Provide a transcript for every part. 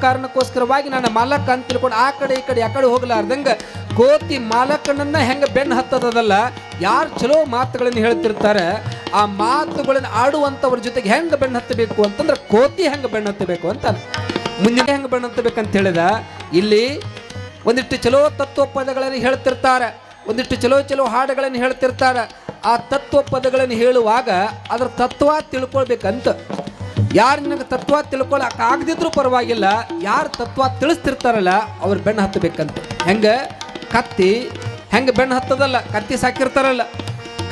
ಕಾರಣಕ್ಕೋಸ್ಕರವಾಗಿ ನನ್ನ ಮಾಲಕ್ಕ ಅಂತ ತಿಳ್ಕೊಂಡು ಆ ಕಡೆ ಈ ಕಡೆ ಆ ಕಡೆ ಹೋಗ್ಲಾರ್ದಂಗ ಕೋತಿ ಮಾಲಕನನ್ನ ಹೆಂಗ ಬೆನ್ನು ಹತ್ತದಲ್ಲ ಯಾರು ಚಲೋ ಮಾತುಗಳನ್ನು ಹೇಳ್ತಿರ್ತಾರೆ? ಆ ಮಾತುಗಳನ್ನು ಆಡುವಂಥವ್ರ ಜೊತೆಗೆ ಹೆಂಗ ಬೆನ್ನು ಹತ್ತಬೇಕು ಅಂತಂದ್ರೆ ಕೋತಿ ಹೆಂಗ ಬೆನ್ನ ಹತ್ತಬೇಕು ಅಂತ ಮುಂದಿನ ಹೆಂಗೆ ಬೆನ್ನು ಹತ್ತಬೇಕಂತ ಹೇಳಿದ? ಇಲ್ಲಿ ಒಂದಿಷ್ಟು ಚಲೋ ತತ್ವ ಪದಗಳನ್ನು ಹೇಳ್ತಿರ್ತಾರೆ. ಒಂದಿಷ್ಟು ಚಲೋ ಚಲೋ ಹಾಡುಗಳನ್ನು ಹೇಳ್ತಿರ್ತಾರೆ. ಆ ತತ್ವ ಪದಗಳನ್ನು ಹೇಳುವಾಗ ಅದರ ತತ್ವ ತಿಳ್ಕೊಳ್ಬೇಕಂತ ಯಾರು ನಿನಗೆ ತತ್ವ ತಿಳ್ಕೊಳಕ್ ಆಗದಿದ್ರೂ ಪರವಾಗಿಲ್ಲ, ಯಾರು ತತ್ವ ತಿಳಿಸ್ತಿರ್ತಾರಲ್ಲ, ಅವ್ರು ಬೆನ್ನು ಹತ್ತಬೇಕಂತ. ಹೆಂಗೆ? ಕತ್ತಿ. ಹೆಂಗೆ ಬೆನ್ನು ಹತ್ತದಲ್ಲ? ಕತ್ತಿ ಸಾಕಿರ್ತಾರಲ್ಲ.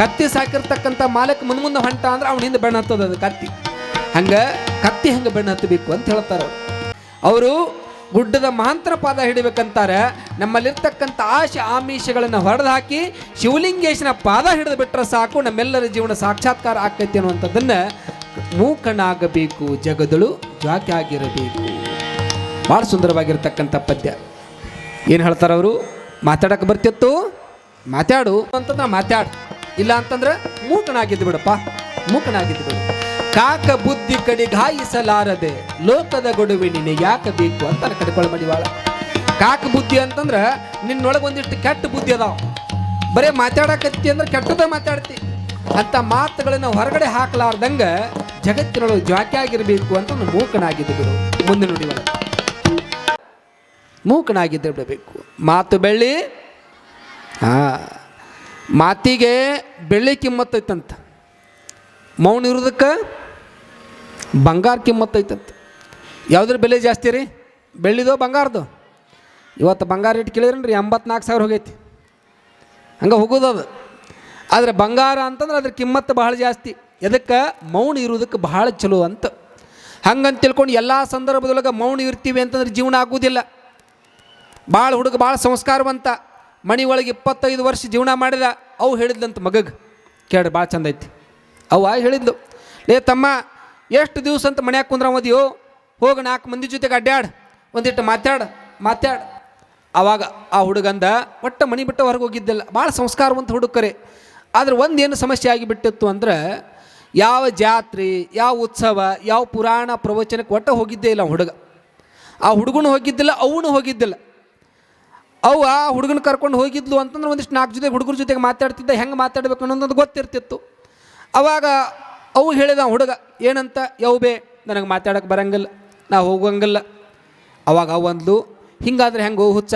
ಕತ್ತಿ ಸಾಕಿರ್ತಕ್ಕಂಥ ಮಾಲಕ್ ಮುಂದೆ ಮುಂದೆ ಹೊಂಟ ಅಂದ್ರೆ ಅವ್ನ ಹಿಂದೆ ಬೆನ್ನು ಹತ್ತದ ಅದು ಕತ್ತಿ. ಹಂಗೆ? ಕತ್ತಿ ಹೆಂಗೆ ಬೆಣ್ಣು ಹತ್ತಬೇಕು ಅಂತ ಹೇಳ್ತಾರೆ ಅವರು. ಗುಡ್ಡದ ಮಹಾಂತರ ಪಾದ ಹಿಡಿಬೇಕಂತಾರೆ. ನಮ್ಮಲ್ಲಿರ್ತಕ್ಕಂಥ ಆಶೆ ಆಮಿಷಗಳನ್ನು ಹೊಡೆದು ಹಾಕಿ ಶಿವಲಿಂಗೇಶನ ಪಾದ ಹಿಡಿದು ಬಿಟ್ಟರೆ ಸಾಕು, ನಮ್ಮೆಲ್ಲರ ಜೀವನ ಸಾಕ್ಷಾತ್ಕಾರ ಆಕೈತಿ ಅನ್ನುವಂಥದ್ದನ್ನು ಮೂಕನಾಗಬೇಕು, ಜಗದಳು ಜಾತಿ ಆಗಿರಬೇಕು ಭಾಳ ಸುಂದರವಾಗಿರ್ತಕ್ಕಂಥ ಪದ್ಯ. ಏನು ಹೇಳ್ತಾರೆ ಅವರು? ಮಾತಾಡಕ್ಕೆ ಬರ್ತಿತ್ತು? ಮಾತಾಡು. ಅಂತಂದ್ರೆ ಮಾತಾಡು. ಇಲ್ಲ ಅಂತಂದ್ರೆ ಮೂಕನಾಗಿದ್ದು ಬಿಡಪ್ಪ ಮೂಕನಾಗಿದ್ದು ಬಿಡು ಕಾಕ ಬುದ್ಧಿ ಕಡಿ ಘಾಯಿಸಲಾರದೆ, ಲೋಕದ ಗೊಡುವೆ ನಿನ್ನ ಯಾಕೆ ಬೇಕು ಅಂತ ಕಡ್ಕೊಳ್ಳ ಭಾಳ ಕಾಕ ಬುದ್ಧಿ ಅಂತಂದ್ರೆ ನಿನ್ನೊಳಗೆ ಒಂದಿಷ್ಟು ಕೆಟ್ಟ ಬುದ್ಧಿ ಅದಾವ. ಬರೇ ಮಾತಾಡಕತ್ತಿ ಅಂದ್ರೆ ಕೆಟ್ಟದ ಮಾತಾಡ್ತಿ. ಅಂತ ಮಾತುಗಳನ್ನು ಹೊರಗಡೆ ಹಾಕಲಾರ್ದಂಗ ಜಗತ್ತಿನೊಳಗೆ ಜಾಕಿಯಾಗಿರಬೇಕು ಅಂತ ಒಂದು ಮೂಕನಾಗಿದ್ದು ಬಿಡು. ಮುಂದೆ ನುಡಿವಳ ಮೂಕನಾಗಿದ್ದು ಬಿಡಬೇಕು. ಮಾತು ಬೆಳ್ಳಿ. ಹಾ. ಮಾತಿಗೆ ಬೆಳ್ಳಿ ಕಿಮ್ಮತ್ತೈತಂತ ಮೌನ ಇರೋದಕ್ಕೆ ಬಂಗಾರ ಕಿಮ್ಮತ್ತೈತಂತ ಯಾವುದ್ರ ಬೆಲೆ ಜಾಸ್ತಿ ರೀ? ಬೆಳ್ಳಿದೋ ಬಂಗಾರದು? ಇವತ್ತು ಬಂಗಾರ ರೇಟ್ ಕೇಳಿದ್ರಿ ಎಂಬತ್ನಾಲ್ಕು ಸಾವಿರ ಹೋಗೈತಿ. ಹಂಗೆ ಹೋಗೋದು ಅದು ಆದರೆ ಬಂಗಾರ ಅಂತಂದ್ರೆ ಅದ್ರ ಕಿಮ್ಮತ್ತು ಬಹಳ ಜಾಸ್ತಿ. ಎದಕ್ಕೆ? ಮೌನ ಇರೋದಕ್ಕೆ ಬಹಳ ಚಲೋ ಅಂತ. ಹಂಗಂತ ತಿಳ್ಕೊಂಡು ಎಲ್ಲ ಸಂದರ್ಭದೊಳಗೆ ಮೌನ ಇರ್ತೀವಿ ಅಂತಂದ್ರೆ ಜೀವನ ಆಗೋದಿಲ್ಲ. ಭಾಳ ಹುಡುಗ ಭಾಳ ಸಂಸ್ಕಾರವಂತ. ಮನೆ ಒಳಗೆ ಇಪ್ಪತ್ತೈದು ವರ್ಷ ಜೀವನ ಮಾಡಿದ. ಅವು ಹೇಳಿದ್ಲಂತ ಮಗಗೆ. ಕೇಳಿ ಭಾಳ ಚಂದ ಐತಿ. ಅವ್ವ ಹೇಳಿದ್ಲು, ಲೇ ತಮ್ಮ, ಎಷ್ಟು ದಿವಸ ಅಂತ ಮನ್ಯಾಗ ಕುಂದ್ರ ಮದಿಯೋ ಹೋಗಿ ನಾಲ್ಕು ಮಂದಿ ಜೊತೆಗೆ ಅಡ್ಡಾಡ್ ಒಂದಿಟ್ಟು ಮಾತಾಡ ಮಾತಾಡ. ಆವಾಗ ಆ ಹುಡುಗಂದ ಒಟ್ಟ ಮಣಿ ಬಿಟ್ಟು ಹೊರಗೆ ಹೋಗಿದ್ದಿಲ್ಲ. ಭಾಳ ಸಂಸ್ಕಾರವಂತ ಹುಡುಗರೆ. ಆದ್ರೆ ಒಂದೇನು ಸಮಸ್ಯೆ ಆಗಿಬಿಟ್ಟಿತ್ತು ಅಂದ್ರೆ ಯಾವ ಜಾತ್ರೆ, ಯಾವ ಉತ್ಸವ, ಯಾವ ಪುರಾಣ ಪ್ರವಚನಕ್ಕೆ ಒಟ್ಟು ಹೋಗಿದ್ದೇ ಇಲ್ಲ ಹುಡುಗ. ಆ ಹುಡುಗನು ಹೋಗಿದ್ದಿಲ್ಲ, ಅವನು ಹೋಗಿದ್ದಿಲ್ಲ. ಅವು ಆ ಹುಡುಗನ ಕರ್ಕೊಂಡು ಹೋಗಿದ್ಲು ಅಂತಂದ್ರೆ ಒಂದಿಷ್ಟು ನಾಲ್ಕು ಜೊತೆ ಹುಡುಗರ ಜೊತೆಗೆ ಮಾತಾಡ್ತಿದ್ದ, ಹೆಂಗೆ ಮಾತಾಡ್ಬೇಕು ಅನ್ನೋದೊಂದು ಗೊತ್ತಿರ್ತಿತ್ತು. ಅವಾಗ ಅವು ಹೇಳಿದ ಹುಡುಗ, ಏನಂತ? ಯಾವ ಬೇ? ನನಗೆ ಮಾತಾಡೋಕೆ ಬರಂಗಿಲ್ಲ, ನಾ ಹೋಗಂಗಿಲ್ಲ ಅವಾಗ ಅವಂದ್ಲು ಹಿಂಗಾದ್ರೆ ಹೆಂಗೆ ಹುಚ್ಚ?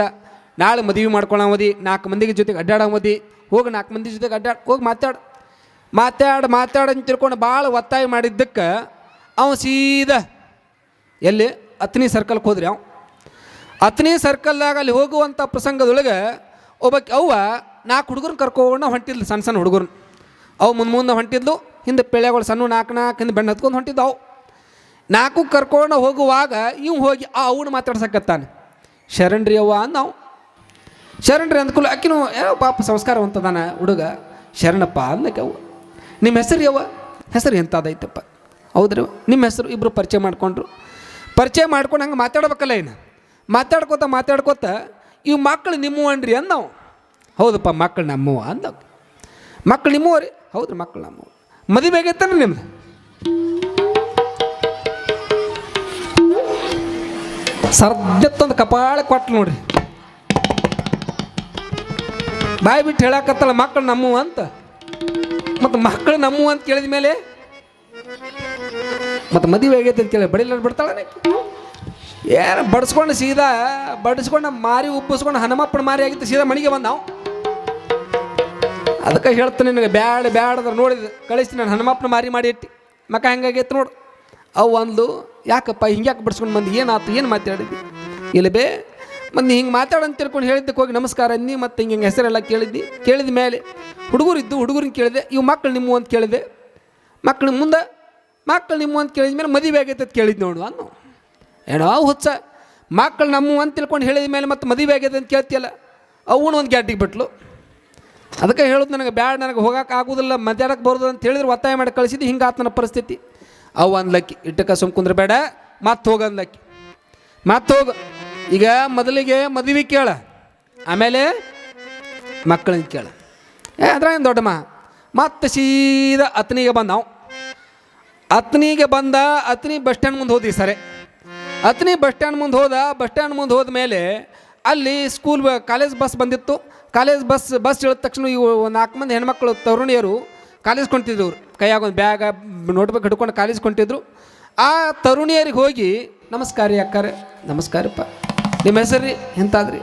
ನಾಳೆ ಮದುವೆ ಮಾಡ್ಕೊಳ್ಳೋಮದಿ ನಾಲ್ಕು ಮಂದಿಗೆ ಜೊತೆಗೆ ಅಡ್ಡಾಡೋಮದಿ ಹೋಗಿ ನಾಲ್ಕು ಮಂದಿ ಜೊತೆಗೆ ಅಡ್ಡಾಡ್ ಹೋಗಿ ಮಾತಾಡು. ಮಾತಾಡು ಮಾತಾಡು ಅಂತ ತಿಳ್ಕೊಂಡು ಭಾಳ ಒತ್ತಾಯ ಮಾಡಿದ್ದಕ್ಕೆ ಅವ ಸೀದಾ ಎಲ್ಲಿ? ಅತ್ನಿ ಸರ್ಕಲ್ಗೆ ಹೋದ್ರಿ ಅವ. ಅತ್ನಿ ಸರ್ಕಲ್ದಾಗ ಅಲ್ಲಿ ಹೋಗುವಂಥ ಪ್ರಸಂಗದೊಳಗೆ ಒಬ್ಬಕ್ಕೆ ಅವ್ವ ನಾಲ್ಕು ಹುಡುಗರನ್ನ ಕರ್ಕೊಂಡು ಹೊಂಟಿದ್ಲು ಸಣ್ಣ ಸಣ್ಣ ಹುಡುಗರನ್ನ ಅವು ಮುಂದೆ ಮುಂದೆ ಹೊಂಟಿದ್ಲು, ಹಿಂದೆ ಪೆಳೆಗಳು ಸಣ್ಣ ನಾಲ್ಕು ನಾಲ್ಕು ಹಿಂದೆ ಬೆಣ್ಣೆ ಹತ್ಕೊಂಡು ಹೊಂಟಿದ್ದು ಅವು. ನಾಲ್ಕು ಕರ್ಕೊಂಡು ಹೋಗುವಾಗ ಇವ್ ಹೋಗಿ ಆ ಅವನು ಮಾತಾಡ್ಸಕತ್ತಾನೆ. ಶರಣ್ರಿ ಅವ್ವ ಅಂದ ನಾವು ಶರಣ್ರಿ ಅಂದ್ಕೂಲ ಆಕಿನೂ ಯಾವ ಪಾಪ ಸಂಸ್ಕಾರವಂತದಾನ ಹುಡುಗ. ಶರಣಪ್ಪ ಅಂದಕ್ಕೆ ಅವ್ವ. ನಿಮ್ಮ ಹೆಸರು ಯಾವ ಹೆಸರು ಎಂಥದೈತಪ್ಪ ಹೌದ್ರಿ. ನಿಮ್ಮ ಹೆಸರು? ಇಬ್ಬರು ಪರಿಚಯ ಮಾಡಿಕೊಂಡ್ರು. ಪರಿಚಯ ಮಾಡ್ಕೊಂಡು ಹಂಗೆ ಮಾತಾಡ್ಬೇಕಲ್ಲ ಏನು ಮಾತಾಡ್ಕೋತ ಮಾತಾಡ್ಕೋತ, ಇವು ಮಕ್ಕಳು ನಿಮ್ಮವನ್ರಿ ಅಂದ ನಾವು ಹೌದಪ್ಪ ಮಕ್ಕಳು ನಮ್ಮವ ಅಂದ ಮಕ್ಕಳು ರೀ? ಹೌದ್ರಿ ಮಕ್ಕಳು ನಮ್ಮವ. ಮದುವೆ ಆಗೈತನ್ರಿ ನಿಮ್ದು? ಸರ್ದತ್ತೊಂದು ಕಪಾಳ ಕೊಟ್ಟು ನೋಡ್ರಿ. ಬಾಯಿ ಬಿಟ್ಟು ಹೇಳಕತ್ತಲ್ಲ ಮಕ್ಕಳು ನಮ್ಮವು ಅಂತ. ಮತ್ತು ಮಕ್ಕಳು ನಮ್ಮವು ಅಂತ ಕೇಳಿದ ಮೇಲೆ ಮತ್ತು ಮದುವೆ ಆಗೈತೆ ಅಂತ ಕೇಳಿ ಬಡಿಲಾರ ಬಿಡ್ತಾಳೆ ಏನು ಬಡಿಸ್ಕೊಂಡು ಸೀದಾ ಬಡಿಸ್ಕೊಂಡು ಮಾರಿ ಉಪ್ಪಿಸ್ಕೊಂಡು ಹನುಮಪ್ಪನ ಮಾರಿ ಆಗಿತ್ತು ಸೀದಾ ಮನೆಗೆ ಬಂದ ನಾವು ಅದಕ್ಕೆ ಹೇಳ್ತೀನಿ ನಿನಗೆ ಬ್ಯಾಡ ಬ್ಯಾಡ ಅದ್ರ ನೋಡಿದ ಕಳಿಸ್ತೀನಿ ನಾನು ಹನುಮಪ್ಪನ ಮಾರಿ ಮಾಡಿ ಇಟ್ಟು. ಮಕ್ಕ ಹೆಂಗಾಗೈತೆ ನೋಡು. ಅವು ಒಂದು ಯಾಕಪ್ಪ ಹಿಂಗ್ಯಾಕೆ ಬಡಿಸ್ಕೊಂಡು ಬಂದು? ಏನಾಯ್ತು ಏನು ಮಾತಾಡಿದ್ವಿ ಇಲ್ಲಿ ಬೇ ಮತ್ತು ಹಿಂಗೆ ಮಾತಾಡಂತ ತಿಳ್ಕೊಂಡು ಹೇಳಿದ್ದಕ್ಕೆ ಹೋಗಿ ನಮಸ್ಕಾರ ಅನ್ನಿ, ಮತ್ತು ಹಿಂಗೆ ಹಿಂಗೆ ಹೆಸರೆಲ್ಲ ಕೇಳಿದ್ದಿ. ಕೇಳಿದ ಮೇಲೆ ಹುಡುಗರು ಇದ್ದು ಹುಡುಗರನ್ನ ಕೇಳಿದೆ, ಇವು ಮಕ್ಕಳು ನಿಮ್ಮ ಅಂತ ಕೇಳಿದೆ. ಮಕ್ಕಳು ಮುಂದೆ ಮಕ್ಕಳು ನಿಮ್ಮ ಅಂತ ಕೇಳಿದ ಮೇಲೆ ಮದುವೆ ಆಗೈತೆ ಅಂತ ಕೇಳಿದ್ ನೋಡು ಅನ್ನು. ಏನೋ ಹುಚ್ಚ. ಮಕ್ಕಳು ನಮ್ಮ ಅಂತ ತಿಳ್ಕೊಂಡು ಹೇಳಿದ ಮೇಲೆ ಮತ್ತೆ ಮದುವೆ ಆಗೈತೆ ಅಂತ ಕೇಳ್ತಿಯಲ್ಲ, ಅವನು ಒಂದು ಗ್ಯಾಟಿಗೆ ಬಿಟ್ಲು. ಅದಕ್ಕೆ ಹೇಳೋದು ನನಗೆ ಬ್ಯಾಡ, ನನಗೆ ಹೋಗಕ್ಕೆ ಆಗೋದಿಲ್ಲ ಮಧ್ಯಾಹ್ನಕ್ಕೆ ಬರೋದು ಅಂತ ಹೇಳಿದ್ರೆ ಒತ್ತಾಯ ಮಾಡಿ ಕಳಿಸಿದ್ದು, ಹಿಂಗೆ ಆತನ ಪರಿಸ್ಥಿತಿ. ಅವು ಅನ್ಲಕ್ಕಿ ಇಟ್ಟಕ್ಕ ಸುಮ್ ಕುಂದ್ರೆ ಬೇಡ, ಮತ್ತೆ ಹೋಗ ಅನ್ಲಕ್ಕಿ ಮತ್ತೆ ಹೋಗ. ಈಗ ಮೊದಲಿಗೆ ಮದುವೆ ಕೇಳ. ಆಮೇಲೆ ಮಕ್ಕಳನ್ನ ಕೇಳ. ಏ ಏನು ದೊಡ್ಡಮ್ಮ? ಮತ್ತೆ ಸೀದಾ ಅತ್ನಿಗೆ ಬಂದ ನಾವು ಅತ್ನಿಗೆ ಬಂದ, ಅತ್ನಿ ಬಸ್ ಸ್ಟ್ಯಾಂಡ್ ಮುಂದೆ ಹೋದ್ವಿ ಸರಿ. ಅತ್ನಿ ಬಸ್ ಸ್ಟ್ಯಾಂಡ್ ಮುಂದೆ ಹೋದ, ಬಸ್ ಸ್ಟ್ಯಾಂಡ್ ಮುಂದೆ ಹೋದ ಮೇಲೆ ಅಲ್ಲಿ ಸ್ಕೂಲ್ ಕಾಲೇಜ್ ಬಸ್ ಬಂದಿತ್ತು. ಕಾಲೇಜ್ ಬಸ್ ಬಸ್ ಇಳಿದ ತಕ್ಷಣ ಒಂದು ನಾಲ್ಕು ಮಂದಿ ಹೆಣ್ಮಕ್ಳು, ತರುಣಿಯರು ಕಾಲೇಜ್ ಅವ್ರು ಕೈಯಾಗ ಒಂದು ಬ್ಯಾಗ, ನೋಟ್ಬುಕ್ ಹಿಡ್ಕೊಂಡು ಕಾಲೇಜ್ ಕೊಂಟಿದ್ರು ಆ ತರುಣಿಯರಿಗೆ ಹೋಗಿ, ನಮಸ್ಕಾರ ರೀ ಅಕ್ಕಾರೆ. ನಮಸ್ಕಾರಪ್ಪ. ನಿಮ್ಮ ಹೆಸರು? ಎಂತಾದ್ರಿ?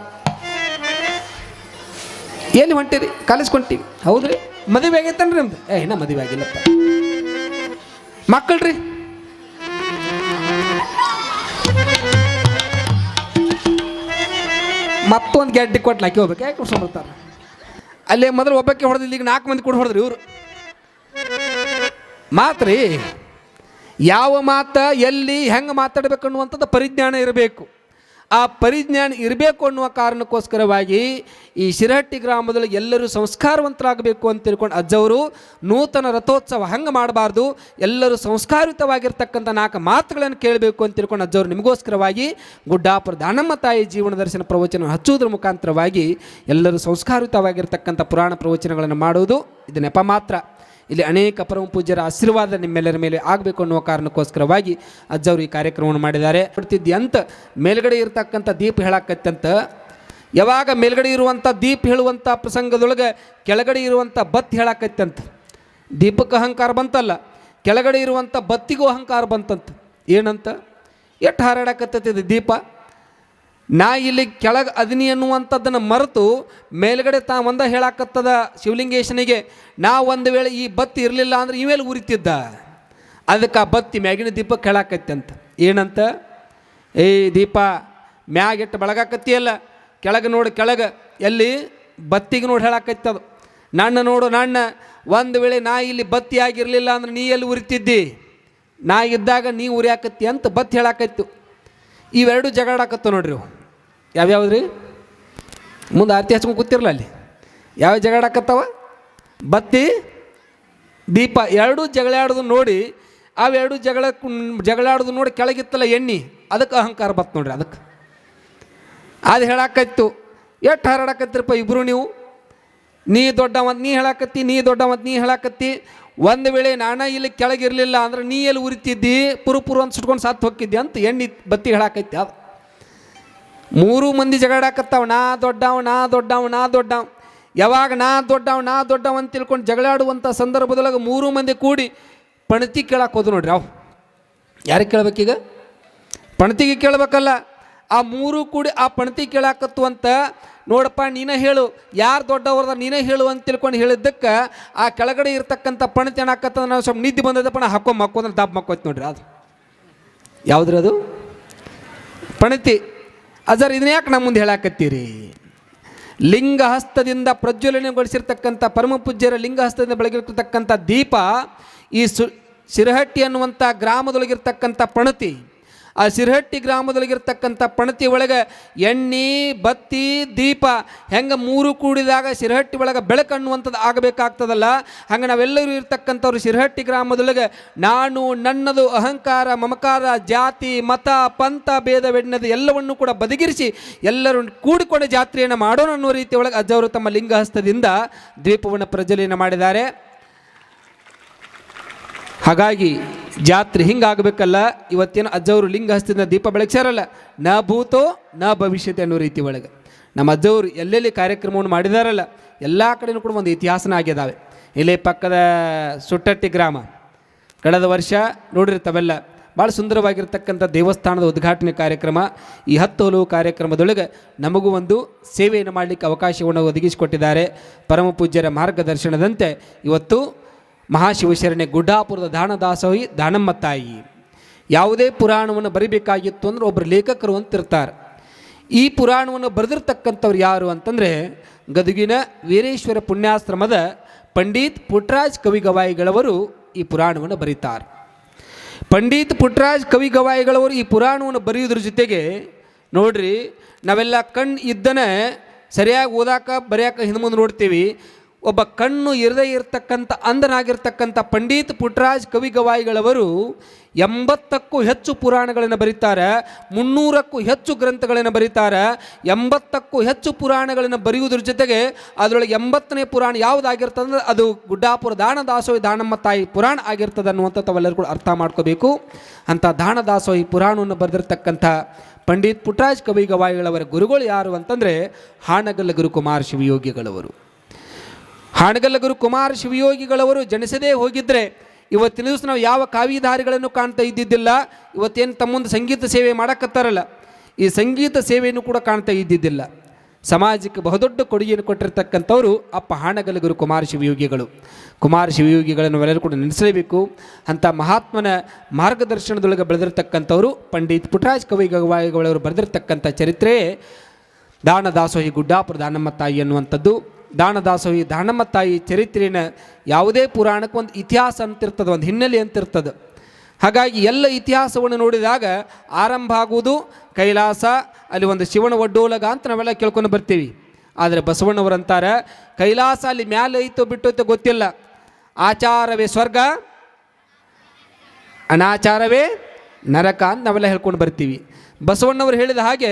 ಏನು ಹೊಂಟಿರಿ? ಕಾಲೇಜ್ ಕೊಂಟಿವಿ. ಹೌದ್ರಿ? ಮದುವೆ ಆಗೈತನ್ರಿ ನಿಮ್ದು? ಏ, ಇನ್ನ ಮದುವೆ ಆಗಿಲ್ಲಪ್ಪ. ಮಕ್ಕಳ್ರಿ? ಮತ್ತೊಂದು ಗೆಡ್ಡಿ ಕೊಟ್ಟು ಹಾಕಿ ಹೋಗ್ಬೇಕು ಯಾಕೆ ಬರ್ತಾರೆ? ಅಲ್ಲೇ ಮೊದಲು ಒಬ್ಬಕ್ಕೆ ಹೊಡೆದಿಲ್ಲ, ಈಗ ನಾಲ್ಕು ಮಂದಿ ಕೂಡ ಹೊಡೆದ್ರಿ ಇವರು. ಮಾತ್ರಿ, ಯಾವ ಮಾತ ಎಲ್ಲಿ ಹೆಂಗೆ ಮಾತಾಡ್ಬೇಕು ಅನ್ನುವಂಥದ್ದು ಪರಿಜ್ಞಾನ ಇರಬೇಕು. ಆ ಪರಿಜ್ಞಾನ ಇರಬೇಕು ಅನ್ನುವ ಕಾರಣಕ್ಕೋಸ್ಕರವಾಗಿ ಈ ಶಿರಹಟ್ಟಿ ಗ್ರಾಮದಲ್ಲಿ ಎಲ್ಲರೂ ಸಂಸ್ಕಾರವಂತರಾಗಬೇಕು ಅಂತ ತಿಳ್ಕೊಂಡು ಅಜ್ಜವರು ನೂತನ ರಥೋತ್ಸವ ಹಂಗೆ ಮಾಡಬಾರ್ದು, ಎಲ್ಲರೂ ಸಂಸ್ಕಾರಯುತವಾಗಿರ್ತಕ್ಕಂಥ ನಾಲ್ಕು ಮಾತುಗಳನ್ನು ಕೇಳಬೇಕು ಅಂತ ತಿಳ್ಕೊಂಡು ಅಜ್ಜವರು ನಿಮಗೋಸ್ಕರವಾಗಿ ಗುಡ್ಡಾಪುರ ದಾನಮ್ಮ ತಾಯಿ ಜೀವನ ದರ್ಶನ ಪ್ರವಚನ ಹಚ್ಚುವುದರ ಮುಖಾಂತರವಾಗಿ ಎಲ್ಲರೂ ಸಂಸ್ಕಾರಯುತವಾಗಿರ್ತಕ್ಕಂಥ ಪುರಾಣ ಪ್ರವಚನಗಳನ್ನು ಮಾಡುವುದು. ಇದು ನೆಪ ಮಾತ್ರ. ಇಲ್ಲಿ ಅನೇಕ ಪರಮ ಪೂಜ್ಯರ ಆಶೀರ್ವಾದ ನಿಮ್ಮೆಲ್ಲರ ಮೇಲೆ ಆಗಬೇಕು ಅನ್ನುವ ಕಾರಣಕ್ಕೋಸ್ಕರವಾಗಿ ಅಜ್ಜವರು ಈ ಕಾರ್ಯಕ್ರಮವನ್ನು ಮಾಡಿದ್ದಾರೆ. ಕೊಡ್ತಿದ್ದಿ ಅಂತ ಮೇಲ್ಗಡೆ ಇರ್ತಕ್ಕಂಥ ದೀಪ ಹೇಳಾಕತ್ತಂತ, ಯಾವಾಗ ಮೇಲ್ಗಡೆ ಇರುವಂಥ ದೀಪ ಹೇಳುವಂಥ ಪ್ರಸಂಗದೊಳಗೆ ಕೆಳಗಡೆ ಇರುವಂಥ ಬತ್ ಹೇಳಾಕತ್ತಂತ. ದೀಪಕ್ಕೆ ಅಹಂಕಾರ ಬಂತಲ್ಲ, ಕೆಳಗಡೆ ಇರುವಂಥ ಬತ್ತಿಗೂ ಅಹಂಕಾರ ಬಂತಂತ. ಏನಂತ? ಎಷ್ಟು ಹಾರಾಡಕತ್ತೈತಿ ದೀಪ? ನಾ ಇಲ್ಲಿ ಕೆಳಗೆ ಅದಿನಿ ಅನ್ನುವಂಥದ್ದನ್ನು ಮರೆತು ಮೇಲ್ಗಡೆ ತಾ ಒಂದ ಹೇಳಾಕತ್ತದ ಶಿವಲಿಂಗೇಶನಿಗೆ, ನಾ ಒಂದು ವೇಳೆ ಈ ಬತ್ತಿ ಇರಲಿಲ್ಲ ಅಂದ್ರೆ ಇವೇಲಿ ಉರಿತಿದ್ದ? ಅದಕ್ಕೆ ಆ ಬತ್ತಿ ಮ್ಯಾಗಿನ ದೀಪ ಹೇಳಾಕತ್ತಿ ಅಂತ. ಏನಂತ? ಏ ದೀಪ ಮ್ಯಾಗಿಟ್ಟು ಬೆಳಗಾಕತ್ತಿಯಲ್ಲ, ಕೆಳಗೆ ನೋಡಿ, ಕೆಳಗೆ. ಎಲ್ಲಿ? ಬತ್ತಿಗೆ ನೋಡಿ ಹೇಳಾಕತ್ತದು ನನ್ನ ನೋಡು ನನ್ನ, ಒಂದು ವೇಳೆ ನಾ ಇಲ್ಲಿ ಬತ್ತಿ ಆಗಿರಲಿಲ್ಲ ಅಂದ್ರೆ ನೀ ಎಲ್ಲಿ ಉರಿತಿದ್ದಿ? ನಾ ಇದ್ದಾಗ ನೀ ಉರಿಯಾಕತ್ತಿ ಅಂತ ಬತ್ತಿ ಹೇಳಾಕತ್ತು. ಇವೆರಡು ಜಗಳಾಡಕತ್ತ ನೋಡ್ರಿ ಇವು. ರೀ ಮುಂದೆ ಆರತಿ ಹಚ್ಕೊಂಡು ಕೂತಿರಲ್ಲ ಅಲ್ಲಿ. ಯಾವ ಜಗಳಾಡಕತ್ತವ ಬತ್ತಿ, ದೀಪ, ಎರಡೂ ಜಗಳಾಡೋದು ನೋಡಿ ಅವೆರಡು ಜಗಳ ಜಗಳಾಡೋದು ನೋಡಿ ಕೆಳಗಿತ್ತಲ್ಲ ಎಣ್ಣೆ, ಅದಕ್ಕೆ ಅಹಂಕಾರ ಬತ್ತು ನೋಡ್ರಿ ಅದಕ್ಕೆ. ಅದು ಹೇಳಾಕತ್ತು, ಎಷ್ಟು ಹಾರಾಡಕತ್ತಿರಪ್ಪ ಇಬ್ಬರು ನೀವು? ನೀ ದೊಡ್ಡವಂತ ನೀ ಹೇಳಾಕತ್ತಿ, ನೀ ದೊಡ್ಡವಂತ ನೀ ಹೇಳಾಕತ್ತಿ ಒಂದು ವೇಳೆ ನಾಣ ಇಲ್ಲಿ ಕೆಳಗಿರಲಿಲ್ಲ ಅಂದ್ರೆ ನೀ ಎಲ್ಲಿ ಉರಿತಿದ್ದಿ? ಪುರು ಪುರು ಅಂತ ಸುಟ್ಕೊಂಡು ಸಾತ್ ಹೋಗಿದ್ದಿ ಅಂತ ಎಣ್ಣೆ ಬತ್ತಿ ಹೇಳಾಕೈತಿ ಅದು. ಮೂರು ಮಂದಿ ಜಗಳಾಕತ್ತಾವ ನಾ ದೊಡ್ಡವ ನಾ ದೊಡ್ಡವ ನಾ ದೊಡ್ಡವ. ಯಾವಾಗ ನಾ ದೊಡ್ಡವ ನಾ ದೊಡ್ಡವ ಅಂತ ತಿಳ್ಕೊಂಡು ಜಗಳಾಡುವಂಥ ಸಂದರ್ಭದೊಳಗೆ ಮೂರು ಮಂದಿ ಕೂಡಿ ಪಣತಿ ಕೇಳಕ್ಕೆ ಹೋದ್ರು ನೋಡ್ರಿ ಅವು. ಯಾರಿಗೆ ಕೇಳ್ಬೇಕೀಗ? ಪಣತಿಗೆ ಕೇಳ್ಬೇಕಲ್ಲ. ಆ ಮೂರು ಕೂಡಿ ಆ ಪಣತಿ ಕೇಳಾಕತ್ತು ಅಂತ ನೋಡಪ್ಪ, ನೀನೇ ಹೇಳು, ಯಾರು ದೊಡ್ಡವ್ರದ ನೀನೇ ಹೇಳು ಅಂತ ತಿಳ್ಕೊಂಡು ಹೇಳಿದ್ದಕ್ಕೆ, ಆ ಕೆಳಗಡೆ ಇರ್ತಕ್ಕಂಥ ಪಣತಿ ಏನಾಕತ್ತದ ನಾವು ಸ್ವಲ್ಪ ನಿದ್ದೆ ಬಂದದಪ್ಪ, ನಾ ಹಾಕೋ ಮಕ್ಕೋದ್ರೆ ದಾಬ್ ಮಕ್ಕೋತ್ ನೋಡ್ರಿ ಅದು ಯಾವುದ್ರಿ ಅದು? ಪಣತಿ. ಅಜರ್, ಇದನ್ನ ಯಾಕೆ ನಮ್ಮ ಮುಂದೆ ಹೇಳಾಕತ್ತೀರಿ? ಲಿಂಗ ಹಸ್ತದಿಂದ ಪ್ರಜ್ವಲನೆಗೊಳಿಸಿರ್ತಕ್ಕಂಥ ಪರಮ ಪೂಜ್ಯರ ಲಿಂಗ ಹಸ್ತದಿಂದ ಬೆಳಗಿರ್ತಕ್ಕಂಥ ದೀಪ, ಈ ಸು ಶಿರಹಟ್ಟಿ ಅನ್ನುವಂಥ ಗ್ರಾಮದೊಳಗಿರ್ತಕ್ಕಂಥ ಪಣತಿ ಆ ಸಿರಹಟ್ಟಿ ಗ್ರಾಮದೊಳಗಿರ್ತಕ್ಕಂಥ ಪಣತಿ ಒಳಗೆ ಎಣ್ಣೆ, ಬತ್ತಿ, ದೀಪ ಹೆಂಗೆ ಮೂರು ಕೂಡಿದಾಗ ಸಿರಹಟ್ಟಿ ಒಳಗೆ ಬೆಳಕು ಅನ್ನುವಂಥದ್ದು ಆಗಬೇಕಾಗ್ತದಲ್ಲ. ಹಂಗೆ ನಾವೆಲ್ಲರೂ ಇರ್ತಕ್ಕಂಥವ್ರು ಸಿರಹಟ್ಟಿ ಗ್ರಾಮದೊಳಗೆ ನಾನು, ನನ್ನದು, ಅಹಂಕಾರ, ಮಮಕಾರ, ಜಾತಿ, ಮತ, ಪಂಥ ಭೇದವೆಣ್ಣದು ಎಲ್ಲವನ್ನು ಕೂಡ ಬದಿಗಿರಿಸಿ ಎಲ್ಲರೂ ಕೂಡಿಕೊಂಡು ಜಾತ್ರೆಯನ್ನು ಮಾಡೋಣ ಅನ್ನೋ ರೀತಿಯೊಳಗೆ ಅಜ್ಜವರು ತಮ್ಮ ಲಿಂಗಹಸ್ತದಿಂದ ದ್ವೀಪವನ್ನು ಪ್ರಜ್ವಲನ ಮಾಡಿದ್ದಾರೆ. ಹಾಗಾಗಿ ಜಾತ್ರೆ ಹಿಂಗಾಗಬೇಕಲ್ಲ, ಇವತ್ತೇನು ಅಜ್ಜವರು ಲಿಂಗ ಹಸ್ತಿನ ದೀಪ ಬೆಳಗ್ಸ್ಯಾರಲ್ಲ ನ ಭೂತೋ ನ ಭವಿಷ್ಯತೆ ಅನ್ನೋ ರೀತಿ ಒಳಗೆ. ನಮ್ಮ ಅಜ್ಜವರು ಎಲ್ಲೆಲ್ಲಿ ಕಾರ್ಯಕ್ರಮವನ್ನು ಮಾಡಿದಾರಲ್ಲ, ಎಲ್ಲ ಕಡೆನೂ ಕೂಡ ಒಂದು ಇತಿಹಾಸನ ಆಗಿದ್ದಾವೆ ಇಲ್ಲಿ ಪಕ್ಕದ ಸುಟ್ಟಟ್ಟಿ ಗ್ರಾಮ, ಕಳೆದ ವರ್ಷ ನೋಡಿರ್ತವೆಲ್ಲ ಭಾಳ ಸುಂದರವಾಗಿರ್ತಕ್ಕಂಥ ದೇವಸ್ಥಾನದ ಉದ್ಘಾಟನೆ ಕಾರ್ಯಕ್ರಮ. ಈ ಹತ್ತು ಹಲವು ಕಾರ್ಯಕ್ರಮದೊಳಗೆ ನಮಗೂ ಒಂದು ಸೇವೆಯನ್ನು ಮಾಡಲಿಕ್ಕೆ ಅವಕಾಶವನ್ನು ಒದಗಿಸಿಕೊಟ್ಟಿದ್ದಾರೆ. ಪರಮ ಪೂಜ್ಯರ ಮಾರ್ಗದರ್ಶನದಂತೆ ಇವತ್ತು ಮಹಾಶಿವಶರಣೆ ಗುಡ್ಡಾಪುರದ ದಾನದಾಸೋಹಿ ದಾನಮ್ಮ ತಾಯಿ ಯಾವುದೇ ಪುರಾಣವನ್ನು ಬರಿಬೇಕಾಗಿತ್ತು ಅಂದ್ರೆ ಒಬ್ಬರು ಲೇಖಕರು ಅಂತಿರ್ತಾರೆ. ಈ ಪುರಾಣವನ್ನು ಬರೆದಿರ್ತಕ್ಕಂಥವ್ರು ಯಾರು ಅಂತಂದರೆ ಗದುಗಿನ ವೀರೇಶ್ವರ ಪುಣ್ಯಾಶ್ರಮದ ಪಂಡಿತ್ ಪುಟ್ರಾಜ್ ಕವಿಗವಾಯಿಗಳವರು ಈ ಪುರಾಣವನ್ನು ಬರೀತಾರೆ. ಪಂಡಿತ್ ಪುಟ್ರಾಜ್ ಕವಿಗವಾಯಿಗಳವರು ಈ ಪುರಾಣವನ್ನು ಬರೆಯೋದ್ರ ಜೊತೆಗೆ ನೋಡ್ರಿ, ನಾವೆಲ್ಲ ಕಣ್ಣು ಇದ್ದನೇ ಸರಿಯಾಗಿ ಓದಾಕ, ಬರೆಯಾಕ ಹಿಂದೆ ಮುಂದೆ ನೋಡ್ತೀವಿ. ಒಬ್ಬ ಕಣ್ಣು ಇರದೇ ಇರತಕ್ಕಂಥ ಅಂಧನಾಗಿರ್ತಕ್ಕಂಥ ಪಂಡಿತ್ ಪುಟ್ರಾಜ್ ಕವಿ ಗವಾಯಿಗಳವರು ಎಂಬತ್ತಕ್ಕೂ ಹೆಚ್ಚು ಪುರಾಣಗಳನ್ನು ಬರೀತಾರೆ, ಮುನ್ನೂರಕ್ಕೂ ಹೆಚ್ಚು ಗ್ರಂಥಗಳನ್ನು ಬರೀತಾರೆ, ಎಂಬತ್ತಕ್ಕೂ ಹೆಚ್ಚು ಪುರಾಣಗಳನ್ನು ಬರೆಯುವುದ್ರ ಜೊತೆಗೆ ಅದರೊಳಗೆ ಎಂಬತ್ತನೇ ಪುರಾಣ ಯಾವುದಾಗಿರ್ತದೆ, ಅದು ಗುಡ್ಡಾಪುರ ದಾನದಾಸೋಹಿ ದಾನಮ್ಮ ತಾಯಿ ಪುರಾಣ ಆಗಿರ್ತದೆ ಅನ್ನುವಂಥ ತಾವೆಲ್ಲರೂ ಅರ್ಥ ಮಾಡ್ಕೋಬೇಕು. ಅಂಥ ದಾನದಾಸೋಹಿ ಪುರಾಣವನ್ನು ಬರೆದಿರ್ತಕ್ಕಂಥ ಪಂಡಿತ್ ಪುಟ್ರಾಜ್ ಕವಿ ಗವಾಯಿಗಳವರ ಗುರುಗಳು ಯಾರು ಅಂತಂದರೆ ಹಾನಗಲ್ಲ ಗುರುಕುಮಾರ್ ಶಿವಯೋಗಿಗಳವರು. ಹಾನಗಲ್ಲ ಗುರು ಕುಮಾರ ಶಿವಯೋಗಿಗಳವರು ಜನಿಸದೇ ಹೋಗಿದ್ದರೆ ಇವತ್ತಿನ ದಿವಸ ನಾವು ಯಾವ ಕಾವಿಧಾರಿಗಳನ್ನು ಕಾಣ್ತಾ ಇದ್ದಿದ್ದಿಲ್ಲ, ಇವತ್ತೇನು ತಮ್ಮೊಂದು ಸಂಗೀತ ಸೇವೆ ಮಾಡಕ್ಕತ್ತಾರಲ್ಲ ಈ ಸಂಗೀತ ಸೇವೆಯನ್ನು ಕೂಡ ಕಾಣ್ತಾ ಇದ್ದಿದ್ದಿಲ್ಲ. ಸಮಾಜಕ್ಕೆ ಬಹುದೊಡ್ಡ ಕೊಡುಗೆಯನ್ನು ಕೊಟ್ಟಿರ್ತಕ್ಕಂಥವರು ಅಪ್ಪ ಹಾಣಗಲ ಗುರು ಕುಮಾರ ಶಿವಯೋಗಿಗಳು. ಕುಮಾರ ಶಿವಯೋಗಿಗಳನ್ನು ಎಲ್ಲರೂ ಕೂಡ ನೆನೆಸಲೇಬೇಕು. ಅಂಥ ಮಹಾತ್ಮನ ಮಾರ್ಗದರ್ಶನದೊಳಗೆ ಬೆಳೆದಿರತಕ್ಕಂಥವರು ಪಂಡಿತ್ ಪುಟ್ರಾಜ್ ಕವಿ ಗವಾಯಿಗಳವರು ಬರೆದಿರ್ತಕ್ಕಂಥ ಚರಿತ್ರೆಯೇ ದಾನದಾಸೋಹಿ ಗುಡ್ಡಾಪುರ ದಾನಮ್ಮ ತಾಯಿ ಅನ್ನುವಂಥದ್ದು. ದಾನದಾಸೋಹಿ ದಾನಮ್ಮ ತಾಯಿ ಚರಿತ್ರೆನ ಯಾವುದೇ ಪುರಾಣಕ್ಕೆ ಒಂದು ಇತಿಹಾಸ ಅಂತಿರ್ತದೆ, ಒಂದು ಹಿನ್ನೆಲೆ ಅಂತಿರ್ತದೆ. ಹಾಗಾಗಿ ಎಲ್ಲ ಇತಿಹಾಸವನ್ನು ನೋಡಿದಾಗ ಆರಂಭ ಆಗುವುದು ಕೈಲಾಸ, ಅಲ್ಲಿ ಒಂದು ಶಿವನ ಒಡ್ಡೋಲಗ ಅಂತ ನಾವೆಲ್ಲ ಕೇಳ್ಕೊಂಡು ಬರ್ತೀವಿ. ಆದರೆ ಬಸವಣ್ಣವರಂತಾರೆ ಕೈಲಾಸ ಅಲ್ಲಿ ಮ್ಯಾಲೆ ಐತೋ ಬಿಟ್ಟೋಯ್ತೋ ಗೊತ್ತಿಲ್ಲ. ಆಚಾರವೇ ಸ್ವರ್ಗ, ಅನಾಚಾರವೇ ನರಕ ಅಂತ ನಾವೆಲ್ಲ ಹೇಳ್ಕೊಂಡು ಬರ್ತೀವಿ. ಬಸವಣ್ಣವರು ಹೇಳಿದ ಹಾಗೆ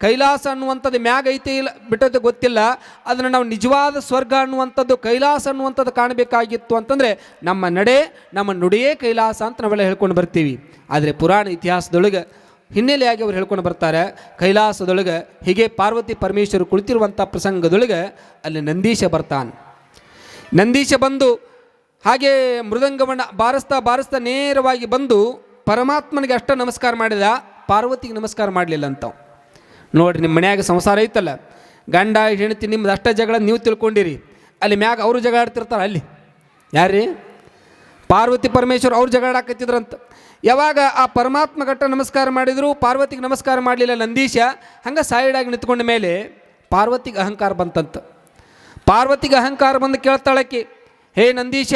ಕೈಲಾಸ ಅನ್ನುವಂಥದ್ದು ಮ್ಯಾಗ ಐತೆ ಇಲ್ಲ, ಬಿಟ್ಟದ್ದು ಗೊತ್ತಿಲ್ಲ. ಅದನ್ನು ನಾವು ನಿಜವಾದ ಸ್ವರ್ಗ ಅನ್ನುವಂಥದ್ದು ಕೈಲಾಸ ಅನ್ನುವಂಥದ್ದು ಕಾಣಬೇಕಾಗಿತ್ತು ಅಂತಂದರೆ ನಮ್ಮ ನಡೆ, ನಮ್ಮ ನುಡಿಯೇ ಕೈಲಾಸ ಅಂತ ನಾವೆಲ್ಲ ಹೇಳ್ಕೊಂಡು ಬರ್ತೀವಿ. ಆದರೆ ಪುರಾಣ ಇತಿಹಾಸದೊಳಗೆ ಹಿನ್ನೆಲೆಯಾಗಿ ಅವರು ಹೇಳ್ಕೊಂಡು ಬರ್ತಾರೆ, ಕೈಲಾಸದೊಳಗೆ ಹೀಗೆ ಪಾರ್ವತಿ ಪರಮೇಶ್ವರು ಕುಳಿತಿರುವಂಥ ಪ್ರಸಂಗದೊಳಗೆ ಅಲ್ಲಿ ನಂದೀಶ ಬರ್ತಾನೆ. ನಂದೀಶ ಬಂದು ಹಾಗೆ ಮೃದಂಗವನ್ನು ಬಾರಿಸ್ತಾ ಬಾರಿಸ್ತಾ ನೇರವಾಗಿ ಬಂದು ಪರಮಾತ್ಮನಿಗೆ ಅಷ್ಟ ನಮಸ್ಕಾರ ಮಾಡಿದ. ಪಾರ್ವತಿಗೆ ನಮಸ್ಕಾರ ಮಾಡಲಿಲ್ಲ ಅಂತ. ನೋಡ್ರಿ ನಿಮ್ಮ ಮನ್ಯಾಗ ಸಂಸಾರ ಐತಲ್ಲ, ಗಂಡ ಹೆಂಡತಿ ನಿಮ್ದು ಅಷ್ಟ ಜಗಳ ನೀವು ತಿಳ್ಕೊಂಡಿರಿ, ಅಲ್ಲಿ ಮ್ಯಾಗ ಅವರು ಜಗಳ ಆಡ್ತಿರ್ತಾರೆ ಅಲ್ಲಿ. ಯಾರೀ ಪಾರ್ವತಿ ಪರಮೇಶ್ವರ್ ಅವ್ರು ಜಗಳಾಕತ್ತಿದ್ರಂತ ಯಾವಾಗ ಆ ಪರಮಾತ್ಮ ಘಟ್ಟ ನಮಸ್ಕಾರ ಮಾಡಿದರು, ಪಾರ್ವತಿಗೆ ನಮಸ್ಕಾರ ಮಾಡಲಿಲ್ಲ ನಂದೀಶ, ಹಂಗೆ ಸೈಡಾಗಿ ನಿಂತ್ಕೊಂಡ ಮೇಲೆ ಪಾರ್ವತಿಗೆ ಅಹಂಕಾರ ಬಂತಂತ. ಪಾರ್ವತಿಗೆ ಅಹಂಕಾರ ಬಂದು ಕೇಳ್ತಾಳಕ್ಕೆ, ಹೇ ನಂದೀಶ,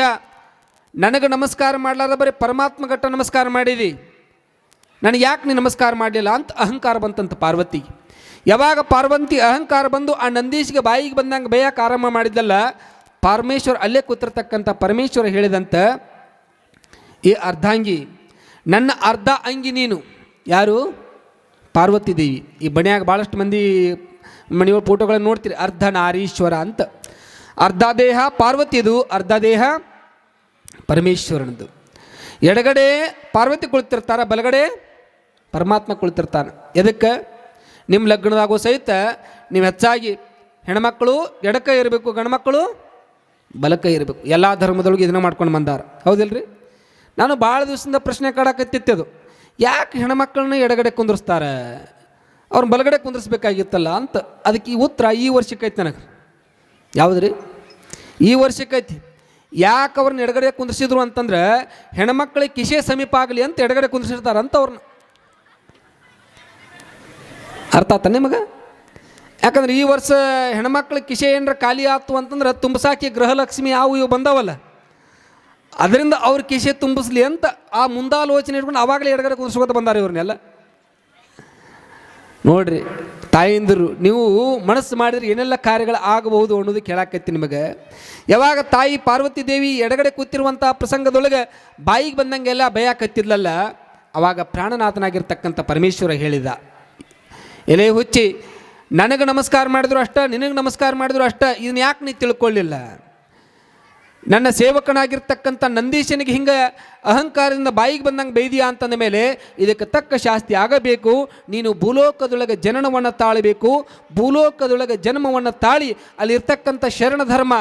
ನನಗೆ ನಮಸ್ಕಾರ ಮಾಡಲಾರ್ದ ಬರೀ ಪರಮಾತ್ಮ ಘಟ್ಟ ನಮಸ್ಕಾರ ಮಾಡಿದಿ. ನನಗೆ ಯಾಕೆ ನೀ ನಮಸ್ಕಾರ ಮಾಡಲಿಲ್ಲ ಅಂತ ಅಹಂಕಾರ ಬಂತಂತ ಪಾರ್ವತಿ. ಯಾವಾಗ ಪಾರ್ವತಿ ಅಹಂಕಾರ ಬಂದು ಆ ನಂದೀಶ್ಗೆ ಬಾಯಿಗೆ ಬಂದಂಗೆ ಬೇಯಕ್ಕೆ ಆರಂಭ ಮಾಡಿದ್ದಲ್ಲ, ಪರಮೇಶ್ವರ ಅಲ್ಲೇ ಕೂತಿರ್ತಕ್ಕಂಥ ಪರಮೇಶ್ವರ ಹೇಳಿದಂತ ಈ ಅರ್ಧಾಂಗಿ, ನನ್ನ ಅರ್ಧ ಅಂಗಿ ನೀನು. ಯಾರು? ಪಾರ್ವತಿ ದೇವಿ. ಈ ಬಣ್ಯಾಗ ಭಾಳಷ್ಟು ಮಂದಿ ಮನೆಯವ್ರ ಫೋಟೋಗಳನ್ನು ನೋಡ್ತೀರಿ. ಅರ್ಧ ನಾರೀಶ್ವರ ಅಂತ. ಅರ್ಧ ದೇಹ ಪಾರ್ವತಿದು ಅರ್ಧ ದೇಹ ಪರಮೇಶ್ವರನದು. ಎಡಗಡೆ ಪಾರ್ವತಿ ಕುಳಿತಿರ್ತಾರ, ಬಲಗಡೆ ಪರಮಾತ್ಮ ಕುಳಿತಿರ್ತಾನೆ. ಎದಕ್ಕೆ? ನಿಮ್ಮ ಲಗ್ನದಾಗೂ ಸಹಿತ ನೀವು ಹೆಚ್ಚಾಗಿ ಹೆಣ್ಮಕ್ಳು ಎಡಕೈ ಇರಬೇಕು ಗಂಡ್ಮಕ್ಕಳು ಬಲಕೈ ಇರಬೇಕು ಎಲ್ಲ ಧರ್ಮದೊಳಗೆ ಇದನ್ನ ಮಾಡ್ಕೊಂಡು ಬಂದಾರ. ಹೌದಿಲ್ರಿ? ನಾನು ಭಾಳ ದಿವಸದಿಂದ ಪ್ರಶ್ನೆ ಕಾಡಕತ್ತಿತ್ತದು. ಯಾಕೆ ಹೆಣ್ಮಕ್ಳನ್ನ ಎಡಗಡೆ ಕುಂದಿರ್ಸ್ತಾರೆ? ಅವ್ರನ್ನ ಬಲಗಡೆ ಕುಂದಿರ್ಸ್ಬೇಕಾಗಿತ್ತಲ್ಲ ಅಂತ. ಅದಕ್ಕೆ ಈ ಉತ್ತರ ಈ ವರ್ಷಕ್ಕೆ ಐತೆ ನನಗೆ. ಯಾವುದ್ರಿ? ಈ ವರ್ಷಕ್ಕೈತಿ ಯಾಕೆ ಅವ್ರನ್ನ ಎಡಗಡೆ ಕುಂದಿರ್ಸಿದ್ರು ಅಂತಂದ್ರೆ, ಹೆಣ್ಮಕ್ಳಿಗೆ ಕಿಶೆ ಸಮೀಪ ಆಗಲಿ ಅಂತ ಎಡಗಡೆ ಕುಂದಿರ್ಸಿರ್ತಾರೆ ಅಂತ ಅವ್ರನ್ನ ಅರ್ಥ ಆತ ನಿಮಗೆ? ಯಾಕಂದ್ರೆ ಈ ವರ್ಷ ಹೆಣ್ಮಕ್ಳ ಕಿಶೆ ಏನರ ಖಾಲಿ ಆಯ್ತು ಅಂತಂದ್ರೆ ತುಂಬಸಾಕಿ ಗೃಹಲಕ್ಷ್ಮಿ ಅವು ಇವು ಬಂದಾವಲ್ಲ. ಅದರಿಂದ ಅವ್ರ ಕಿಶೆ ತುಂಬಿಸ್ಲಿ ಅಂತ ಆ ಮುಂದಾಲೋಚನೆ ಇಟ್ಕೊಂಡು ಆವಾಗಲೇ ಎಡಗಡೆ ಕುದಿಸ್ಕೊತ ಬಂದಾರೆ ಇವ್ರನ್ನೆಲ್ಲ. ನೋಡ್ರಿ, ತಾಯಿಂದರು, ನೀವು ಮನಸ್ಸು ಮಾಡಿದ್ರೆ ಏನೆಲ್ಲ ಕಾರ್ಯಗಳು ಆಗಬಹುದು ಅನ್ನೋದು ಕೇಳಾಕೈತಿ ನಿಮಗೆ. ಯಾವಾಗ ತಾಯಿ ಪಾರ್ವತಿ ದೇವಿ ಎಡಗಡೆ ಕೂತಿರುವಂಥ ಪ್ರಸಂಗದೊಳಗೆ ಬಾಯಿಗೆ ಬಂದಂಗೆಲ್ಲ ಭಯಕತ್ತಿದ್ಲಲ್ಲ ಅವಾಗ ಪ್ರಾಣನಾಥನಾಗಿರ್ತಕ್ಕಂಥ ಪರಮೇಶ್ವರ ಹೇಳಿದ. ಎಲೆ ಹುಚ್ಚಿ, ನನಗೆ ನಮಸ್ಕಾರ ಮಾಡಿದ್ರು ಅಷ್ಟ, ನಿನಗೆ ನಮಸ್ಕಾರ ಮಾಡಿದ್ರು ಅಷ್ಟ, ಇದನ್ನ ಯಾಕೆ ನೀ ತಿಳ್ಕೊಳ್ಳಿಲ್ಲ ನನ್ನ ಸೇವಕನಾಗಿರ್ತಕ್ಕಂಥ ನಂದೀಶನಿಗೆ ಹಿಂಗೆ ಅಹಂಕಾರದಿಂದ ಬಾಯಿಗೆ ಬಂದಂಗೆ ಬೈದಿಯಾ ಅಂತಂದ ಮೇಲೆ, ಇದಕ್ಕೆ ತಕ್ಕ ಶಾಸ್ತಿ ಆಗಬೇಕು, ನೀನು ಭೂಲೋಕದೊಳಗೆ ಜನನವನ್ನು ತಾಳಬೇಕು, ಭೂಲೋಕದೊಳಗೆ ಜನ್ಮವನ್ನು ತಾಳಿ, ಅಲ್ಲಿರ್ತಕ್ಕಂಥ ಶರಣ ಧರ್ಮ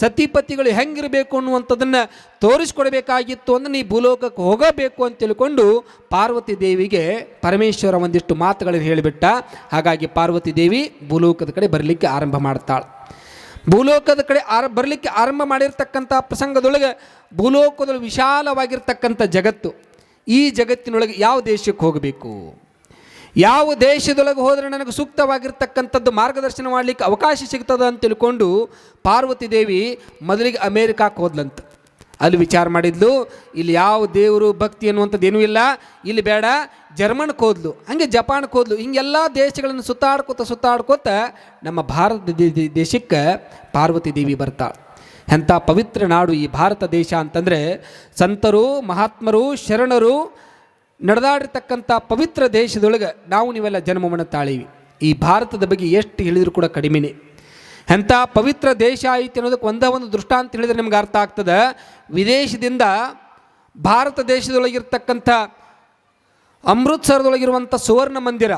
ಸತಿಪತಿಗಳು ಹೆಂಗಿರಬೇಕು ಅನ್ನುವಂಥದ್ದನ್ನು ತೋರಿಸ್ಕೊಡ್ಬೇಕಾಗಿತ್ತು ಅಂದ್ರೆ ನೀ ಭೂಲೋಕಕ್ಕೆ ಹೋಗಬೇಕು ಅಂತ ತಿಳ್ಕೊಂಡು ಪಾರ್ವತಿ ದೇವಿಗೆ ಪರಮೇಶ್ವರ ಒಂದಿಷ್ಟು ಮಾತುಗಳನ್ನು ಹೇಳಿಬಿಟ್ಟ. ಹಾಗಾಗಿ ಪಾರ್ವತಿ ದೇವಿ ಭೂಲೋಕದ ಕಡೆ ಬರಲಿಕ್ಕೆ ಆರಂಭ ಮಾಡ್ತಾಳೆ. ಭೂಲೋಕದ ಕಡೆ ಆರ ಬರಲಿಕ್ಕೆ ಆರಂಭ ಮಾಡಿರ್ತಕ್ಕಂಥ ಪ್ರಸಂಗದೊಳಗೆ ಭೂಲೋಕದೊಳಗೆ ವಿಶಾಲವಾಗಿರ್ತಕ್ಕಂಥ ಜಗತ್ತು. ಈ ಜಗತ್ತಿನೊಳಗೆ ಯಾವ ದೇಶಕ್ಕೆ ಹೋಗಬೇಕು? ಯಾವ ದೇಶದೊಳಗೆ ಹೋದರೆ ನನಗೆ ಸೂಕ್ತವಾಗಿರ್ತಕ್ಕಂಥದ್ದು ಮಾರ್ಗದರ್ಶನ ಮಾಡಲಿಕ್ಕೆ ಅವಕಾಶ ಸಿಗ್ತದ ಅಂತ ತಿಳ್ಕೊಂಡು ಪಾರ್ವತಿ ದೇವಿ ಮೊದಲಿಗೆ ಅಮೇರಿಕಾಕ್ಕೆ ಹೋದ್ಲಂತ. ಅಲ್ಲಿ ವಿಚಾರ ಮಾಡಿದ್ಲು, ಇಲ್ಲಿ ಯಾವ ದೇವರು ಭಕ್ತಿ ಅನ್ನುವಂಥದ್ದು ಏನೂ ಇಲ್ಲ, ಇಲ್ಲಿ ಬೇಡ ಜರ್ಮನ್ಗೆ ಹೋದ್ಲು, ಹಾಗೆ ಜಪಾನ್ಗೆ ಹೋದ್ಲು, ಹಿಂಗೆಲ್ಲ ದೇಶಗಳನ್ನು ಸುತ್ತಾಡ್ಕೋತ ಸುತ್ತಾಡ್ಕೋತ ನಮ್ಮ ಭಾರತ ದೇಶಕ್ಕೆ ಪಾರ್ವತಿ ದೇವಿ ಬರ್ತಾಳೆ. ಎಂಥ ಪವಿತ್ರ ನಾಡು ಈ ಭಾರತ ದೇಶ ಅಂತಂದರೆ, ಸಂತರು, ಮಹಾತ್ಮರು, ಶರಣರು ನಡೆದಾಡಿರ್ತಕ್ಕಂಥ ಪವಿತ್ರ ದೇಶದೊಳಗೆ ನಾವು ನೀವೆಲ್ಲ ಜನ್ಮವನ್ನು ತಾಳೀವಿ. ಈ ಭಾರತದ ಬಗ್ಗೆ ಎಷ್ಟು ಹೇಳಿದರೂ ಕೂಡ ಕಡಿಮೆನೇ. ಎಂಥ ಪವಿತ್ರ ದೇಶ ಐತಿ ಅನ್ನೋದಕ್ಕೆ ಒಂದೇ ಒಂದು ದೃಷ್ಟಾಂತ ಹೇಳಿದರೆ ನಿಮ್ಗೆ ಅರ್ಥ ಆಗ್ತದೆ. ವಿದೇಶದಿಂದ ಭಾರತ ದೇಶದೊಳಗಿರ್ತಕ್ಕಂಥ ಅಮೃತ್ಸರದೊಳಗಿರುವಂಥ ಸುವರ್ಣ ಮಂದಿರ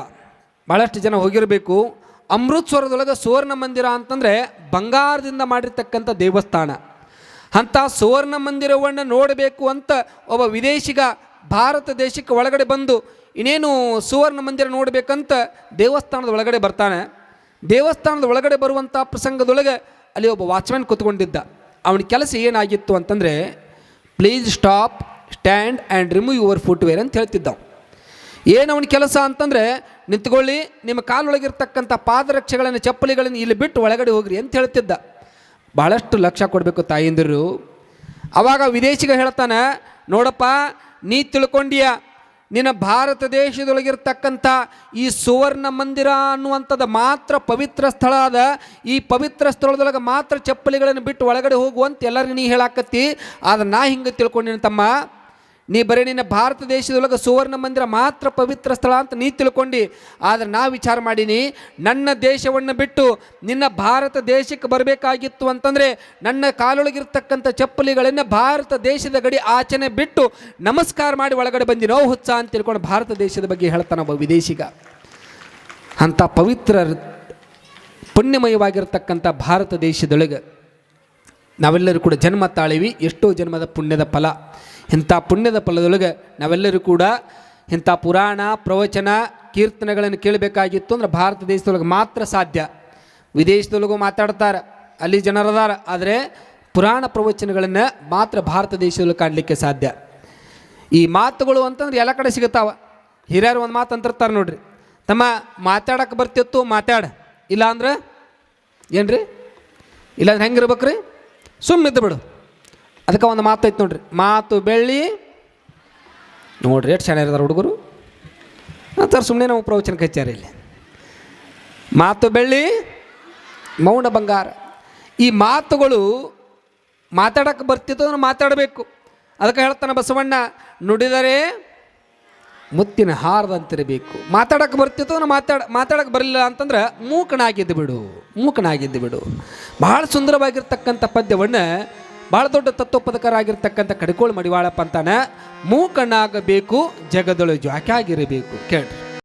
ಭಾಳಷ್ಟು ಜನ ಹೋಗಿರಬೇಕು. ಅಮೃತ್ಸರದೊಳಗೆ ಸುವರ್ಣ ಮಂದಿರ ಅಂತಂದರೆ ಬಂಗಾರದಿಂದ ಮಾಡಿರ್ತಕ್ಕಂಥ ದೇವಸ್ಥಾನ. ಅಂಥ ಸುವರ್ಣ ಮಂದಿರವನ್ನು ನೋಡಬೇಕು ಅಂತ ಒಬ್ಬ ವಿದೇಶಿಗ ಭಾರತ ದೇಶಕ್ಕೆ ಒಳಗಡೆ ಬಂದು ಇನ್ನೇನು ಸುವರ್ಣ ಮಂದಿರ ನೋಡಬೇಕಂತ ದೇವಸ್ಥಾನದ ಒಳಗಡೆ ಬರ್ತಾನೆ. ದೇವಸ್ಥಾನದ ಒಳಗಡೆ ಬರುವಂಥ ಪ್ರಸಂಗದೊಳಗೆ ಅಲ್ಲಿ ಒಬ್ಬ ವಾಚ್ಮ್ಯಾನ್ ಕೂತ್ಕೊಂಡಿದ್ದ. ಅವನ ಕೆಲಸ ಏನಾಗಿತ್ತು ಅಂತಂದರೆ please stop stand and remove your footwear ಅಂತ ಹೇಳ್ತಿದ್ದ ಏನು ಅವನ ಕೆಲಸ ಅಂತಂದರೆ, ನಿಂತ್ಕೊಳ್ಳಿ, ನಿಮ್ಮ ಕಾಲೊಳಗಿರ್ತಕ್ಕಂಥ ಪಾದರಕ್ಷೆಗಳನ್ನು, ಚಪ್ಪಲಿಗಳನ್ನು ಇಲ್ಲಿ ಬಿಟ್ಟು ಒಳಗಡೆ ಹೋಗ್ರಿ ಅಂತ ಹೇಳ್ತಿದ್ದ. ಭಾಳಷ್ಟು ಲಕ್ಷ್ಯ ಕೊಡಬೇಕು ತಾಯಂದಿರು. ಆವಾಗ ವಿದೇಶಿಗ ಹೇಳ್ತಾನೆ, ನೋಡಪ್ಪ ನೀ ತಿಳ್ಕೊಂಡಿಯ? ನಿನ್ನ ಭಾರತ ದೇಶದೊಳಗಿರ್ತಕ್ಕಂಥ ಈ ಸುವರ್ಣ ಮಂದಿರ ಅನ್ನುವಂಥದ್ದು ಮಾತ್ರ ಪವಿತ್ರ ಸ್ಥಳ ಅದ ಈ ಪವಿತ್ರ ಸ್ಥಳದೊಳಗೆ ಮಾತ್ರ ಚಪ್ಪಲಿಗಳನ್ನು ಬಿಟ್ಟು ಒಳಗಡೆ ಹೋಗುವಂತ ಎಲ್ಲರಿಗೂ ನೀ ಹೇಳಾಕತ್ತಿ. ಆದ್ರೆ ನಾ ಹಿಂಗೆ ತಿಳ್ಕೊಂಡಿನ ತಮ್ಮ ನೀ ಬರೀ ನಿನ್ನ ಭಾರತ ದೇಶದೊಳಗೆ ಸುವರ್ಣ ಮಂದಿರ ಮಾತ್ರ ಪವಿತ್ರ ಸ್ಥಳ ಅಂತ ನೀ ತಿಳ್ಕೊಂಡು. ಆದರೆ ನಾ ವಿಚಾರ ಮಾಡೀನಿ, ನನ್ನ ದೇಶವನ್ನು ಬಿಟ್ಟು ನಿನ್ನ ಭಾರತ ದೇಶಕ್ಕೆ ಬರಬೇಕಾಗಿತ್ತು ಅಂತಂದರೆ ನನ್ನ ಕಾಲೊಳಗಿರ್ತಕ್ಕಂಥ ಚಪ್ಪಲಿಗಳನ್ನು ಭಾರತ ದೇಶದ ಗಡಿ ಆಚೆನೆ ಬಿಟ್ಟು ನಮಸ್ಕಾರ ಮಾಡಿ ಒಳಗಡೆ ಬಂದಿನೋ ಹುಚ್ಚ ಅಂತ ತಿಳ್ಕೊಂಡು ಭಾರತ ದೇಶದ ಬಗ್ಗೆ ಹೇಳ್ತಾನೆ ಒಬ್ಬ ವಿದೇಶಿಗ. ಅಂಥ ಪವಿತ್ರ ಪುಣ್ಯಮಯವಾಗಿರ್ತಕ್ಕಂಥ ಭಾರತ ದೇಶದೊಳಗೆ ನಾವೆಲ್ಲರೂ ಕೂಡ ಜನ್ಮ ತಾಳಿವಿ, ಎಷ್ಟೋ ಜನ್ಮದ ಪುಣ್ಯದ ಫಲ. ಇಂಥ ಪುಣ್ಯದ ಫಲದೊಳಗೆ ನಾವೆಲ್ಲರೂ ಕೂಡ ಇಂಥ ಪುರಾಣ, ಪ್ರವಚನ, ಕೀರ್ತನೆಗಳನ್ನು ಕೇಳಬೇಕಾಗಿತ್ತು ಅಂದ್ರೆ ಭಾರತ ದೇಶದೊಳಗೆ ಮಾತ್ರ ಸಾಧ್ಯ. ವಿದೇಶದೊಳಗೂ ಮಾತಾಡ್ತಾರೆ, ಅಲ್ಲಿ ಜನರದಾರ, ಆದರೆ ಪುರಾಣ ಪ್ರವಚನಗಳನ್ನು ಮಾತ್ರ ಭಾರತ ದೇಶದಲ್ಲಿ ಕಾಣಲಿಕ್ಕೆ ಸಾಧ್ಯ. ಈ ಮಾತುಗಳು ಅಂತಂದ್ರೆ ಎಲ್ಲ ಕಡೆ ಸಿಗುತ್ತಾವ. ಹಿರಿಯರು ಒಂದು ಮಾತು ಅಂತಿರ್ತಾರೆ ನೋಡ್ರಿ. ತಮ್ಮ ಮಾತಾಡಕ್ಕೆ ಬರ್ತಿತ್ತು, ಮಾತಾಡ. ಇಲ್ಲ ಅಂದ್ರೆ ಏನ್ರಿ? ಇಲ್ಲಾಂದ್ರೆ ಹೆಂಗಿರ್ಬೇಕ್ರಿ? ಸುಮ್ಮನಿದ್ದು ಬಿಡು. ಅದಕ್ಕೆ ಒಂದು ಮಾತು ಐತೆ ನೋಡ್ರಿ. ಮಾತು ಬೆಳ್ಳಿ. ನೋಡ್ರಿ ಎಷ್ಟು ಚೆನ್ನಾಗಿರ್ತಾರೆ ಹುಡುಗರು? ಅಂತಾರೆ ಸುಮ್ಮನೆ ನಾವು ಪ್ರವಚನ ಕಚ್ಚಾರ ಇಲ್ಲಿ. ಮಾತು ಬೆಳ್ಳಿ, ಮೌನ ಬಂಗಾರ. ಈ ಮಾತುಗಳು ಮಾತಾಡಕ್ಕೆ ಬರ್ತಿತ್ತು ಅಂದ್ರೆ ಮಾತಾಡಬೇಕು. ಅದಕ್ಕೆ ಹೇಳ್ತಾನೆ ಬಸವಣ್ಣ, ನುಡಿದರೆ ಮುತ್ತಿನ ಹಾರದಂತಿರಬೇಕು. ಮಾತಾಡಕ್ಕೆ ಬರ್ತಿತ್ತು ಅಂದ್ರೆ ಮಾತಾಡ ಮಾತಾಡಕ್ಕೆ ಬರಲಿಲ್ಲ ಅಂತಂದ್ರೆ ಮೂಕನಾಗಿದ್ದು ಬಿಡು ಮೂಕನಾಗಿದ್ದು ಬಿಡು. ಭಾಳ ಸುಂದರವಾಗಿರ್ತಕ್ಕಂಥ ಪದ್ಯವನ್ನು ಭಾಳ ದೊಡ್ಡ ತತ್ವಪದಕರಾಗಿರ್ತಕ್ಕಂಥ ಕಡಿಕೋಳು ಮಡಿವಾಳಪ್ಪ ಅಂತಾನೆ ಮೂಕಣ್ಣಾಗಬೇಕು ಜಗದೊಳು ಜಾಕಾಗಿರಬೇಕು. ಕೇಳ್ರಿ.